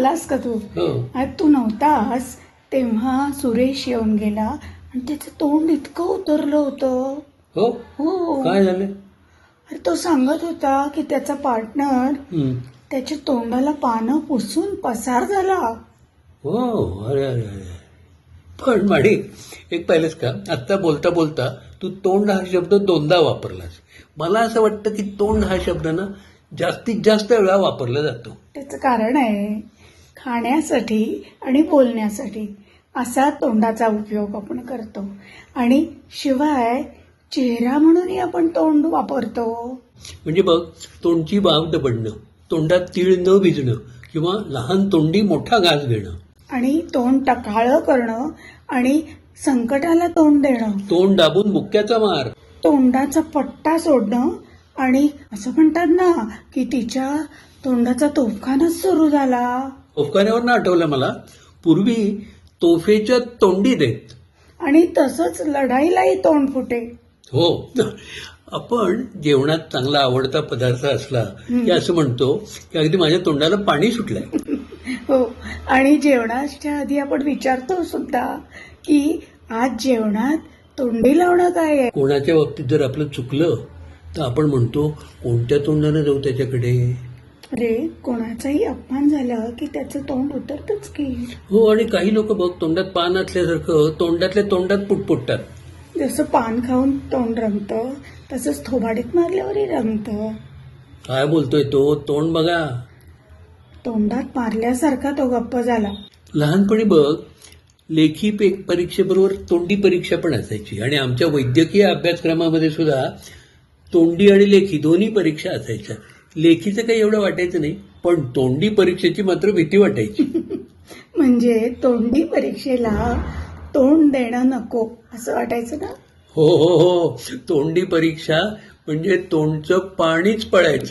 आलास का तू? हो. तू नव्हतास. तेव्हा सुरेश येऊन गेला आणि त्याचं तोंड इतकं उतरलं होतं. हो? हो. काय झालं? अरे तो सांगत होता की त्याचा पार्टनर. त्याच्या तोंडाला पानं पुसून पसार झाला. हो अरे अरे अरे. पण माडी एक पाहिलंच का आत्ता बोलता बोलता तू तोंड हा शब्द दोनदा वापरलास. मला असं वाटतं की तोंड हा शब्द ना जास्तीत जास्त वेळा वापरला जातो. त्याचं कारण आहे खाण्यासाठी आणि बोलण्यासाठी असा तोंडाचा उपयोग आपण करतो. आणि शिवाय चेहरा म्हणूनही आपण तोंड वापरतो. म्हणजे बघ तोंडची बाब दबडणं तोंडात तीळ न भिजणं किंवा लहान तोंडी मोठा घास घेणं. आणि तोंड टकाळं करणं आणि संकटाला तोंड देणं. तोंड दाबून मुक्क्याचा मार. तोंडाचा पट्टा सोडणं आणि असं म्हणतात ना की तिच्या तोंडाचा तोफखानाच सुरू झाला. उपकारावर ना आठवलं मला पूर्वी तोफेच्या तोंडी देत. आणि तसंच लढाईलाही तोंड फुटे. हो आपण जेवणात चांगला आवडता पदार्थ असला की असं म्हणतो की अगदी माझ्या तोंडाला पाणी सुटलंय. हो आणि जेवणाच्या आधी आपण विचारतो सुद्धा की आज जेवणात तोंडी लावणं काय आहे? कोणाच्या बाबतीत जर आपलं चुकलं तर आपण म्हणतो कोणत्या तोंडाने जाऊ त्याच्याकडे? अरे कोणाचाही अपमान झाला की त्याचं तोंड उतरतच की. हो आणि काही लोक बघ तोंडात पान असल्यासारखं तोंडातल्या तोंडात पुटपुटतात जसं पान खाऊन तोंड रंगतं तसंच थोबाडीत मारल्यावरही रंगतं काय बोलतोय तो? तोंड बघा. तोंडात मारल्यासारखा तो गप्प झाला. लहानपणी बघ लेखी परीक्षेबरोबर तोंडी परीक्षा पण असायची. आणि आमच्या वैद्यकीय अभ्यासक्रमामध्ये सुद्धा तोंडी आणि लेखी दोन्ही परीक्षा असायच्या. लेखीचं काही एवढं वाटायचं नाही पण तोंडी परीक्षेची मात्र भीती वाटायची. म्हणजे तोंडी परीक्षेला तोंड देणं नको असं वाटायचं ना हो हो हो. तोंडी परीक्षा म्हणजे तोंडचं पाणीच पडायचं